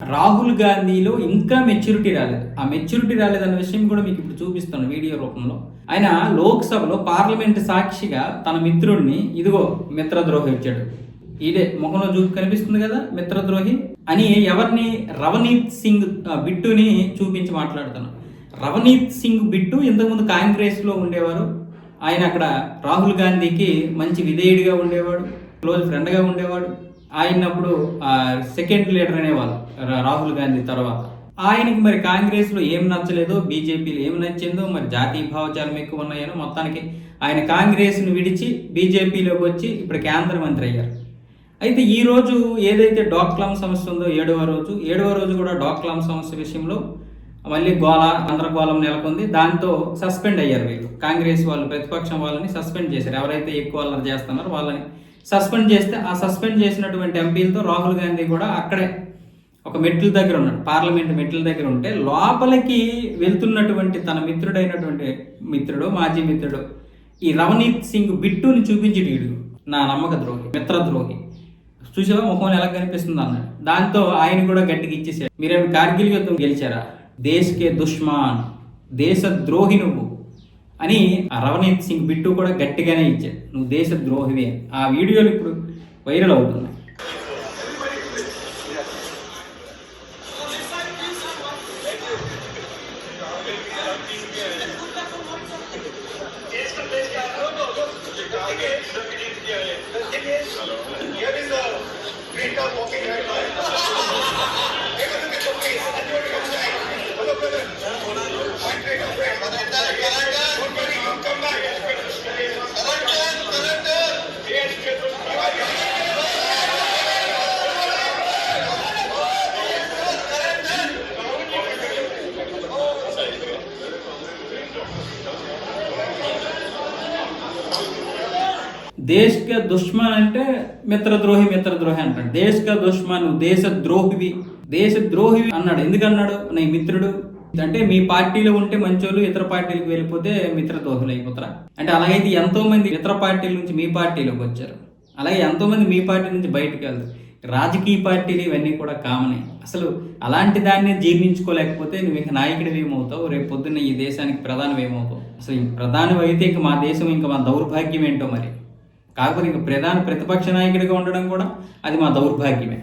రాహుల్ గాంధీలో ఇంకా మెచ్యూరిటీ రాలేదు. ఆ మెచ్యూరిటీ రాలేదన్న విషయం కూడా మీకు ఇప్పుడు చూపిస్తాను వీడియో రూపంలో. ఆయన లోక్సభలో పార్లమెంట్ సాక్షిగా తన మిత్రుడిని ఇదిగో మిత్రద్రోహి ఇచ్చాడు ఇదే ముఖంలో చూపు కనిపిస్తుంది కదా మిత్రద్రోహి అని ఎవరిని? రవనీత్ సింగ్ ఆ, బిట్టుని చూపించి మాట్లాడుతాను రవనీత్ సింగ్ బిట్టు ఇంతకుముందు కాంగ్రెస్లో ఉండేవారు. ఆయన అక్కడ రాహుల్ గాంధీకి మంచి విధేయుడిగా ఉండేవాడు క్లోజ్ ఫ్రెండ్గా ఉండేవాడు. ఆయనప్పుడు సెకండ్ లీడర్ అనేవాళ్ళు రాహుల్ గాంధీ తర్వాత. ఆయనకి మరి కాంగ్రెస్లో ఏం నచ్చలేదో బీజేపీలో ఏం నచ్చిందో మరి జాతీయ భావజాలం ఎక్కువ ఉన్నాయనో మొత్తానికి ఆయన కాంగ్రెస్ను విడిచి బీజేపీలోకి వచ్చి ఇప్పుడు కేంద్ర మంత్రి అయ్యారు. అయితే ఈ రోజు ఏదైతే డాక్లాం సమస్య ఉందో ఏడవ రోజు ఏడవ రోజు కూడా డాక్లాం సమస్య విషయంలో మళ్ళీ గోళ గందరగోళం నెలకొంది. దాంతో సస్పెండ్ అయ్యారు వీళ్ళు. కాంగ్రెస్ వాళ్ళు ప్రతిపక్షం వాళ్ళని సస్పెండ్ చేశారు. ఎవరైతే ఎక్కువ అల్లరి చేస్తున్నారో వాళ్ళని సస్పెండ్ చేస్తే ఆ సస్పెండ్ చేసినటువంటి ఎంపీలతో రాహుల్ గాంధీ కూడా అక్కడే ఒక మెట్ల దగ్గర ఉన్నాడు. పార్లమెంట్ మెట్ల దగ్గర ఉంటే లోపలికి వెళ్తున్నటువంటి తన మిత్రుడైనటువంటి మిత్రుడు మాజీ మిత్రుడు ఈ రవనీత్ సింగ్ బిట్టుని చూపించి నా నమ్మక ద్రోహి మిత్రద్రోహి చూసావా? ముఖం ఎలా కనిపిస్తుంది అన్నాడు. దాంతో ఆయన కూడా గట్టికి ఇచ్చేసాడు. మీరేమి కార్గిల్ యుద్ధం గెలిచారా? దేశ్కే దుష్మాన్ దేశ ద్రోహి నువ్వు. అని ఆ రవనీత్ సింగ్ బిట్టు కూడా గట్టిగానే ఇచ్చాడు నువ్వు దేశ ద్రోహివే. ఆ వీడియోలు ఇప్పుడు వైరల్ అవుతున్నాయి. Here is దేశ్క దుష్మన్ అంటే మిత్రద్రోహి మిత్రద్రోహి అంటాడు. దేశ్క దుష్మన్ దేశ ద్రోహివి దేశ ద్రోహివి అన్నాడు. ఎందుకన్నాడు? నీ మిత్రుడు. అంటే మీ పార్టీలో ఉంటే మంచోళ్ళు ఇతర పార్టీలకు వెళ్ళిపోతే మిత్రద్రోహులు అయిపోతారా? అంటే అలాగైతే ఎంతో మంది ఇతర పార్టీల నుంచి మీ పార్టీలోకి వచ్చారు. అలాగే ఎంతో మంది మీ పార్టీ నుంచి బయటకు వెళ్తారు. రాజకీయ పార్టీలు ఇవన్నీ కూడా కామనే. అసలు అలాంటి దాన్ని జీర్ణించుకోలేకపోతే నువ్వు ఇంకా నాయకుడివి ఏమవుతావు? రేపు పొద్దున్న ఈ దేశానికి ప్రధానం ఏమవుతావు? అసలు ఈ ప్రధానం అయితే ఇంక మా దేశం ఇంకా మా దౌర్భాగ్యం ఏంటో మరి? కాకపోతే ఇంక ప్రధాన ప్రతిపక్ష నాయకుడిగా ఉండడం కూడా అది మా దౌర్భాగ్యమే.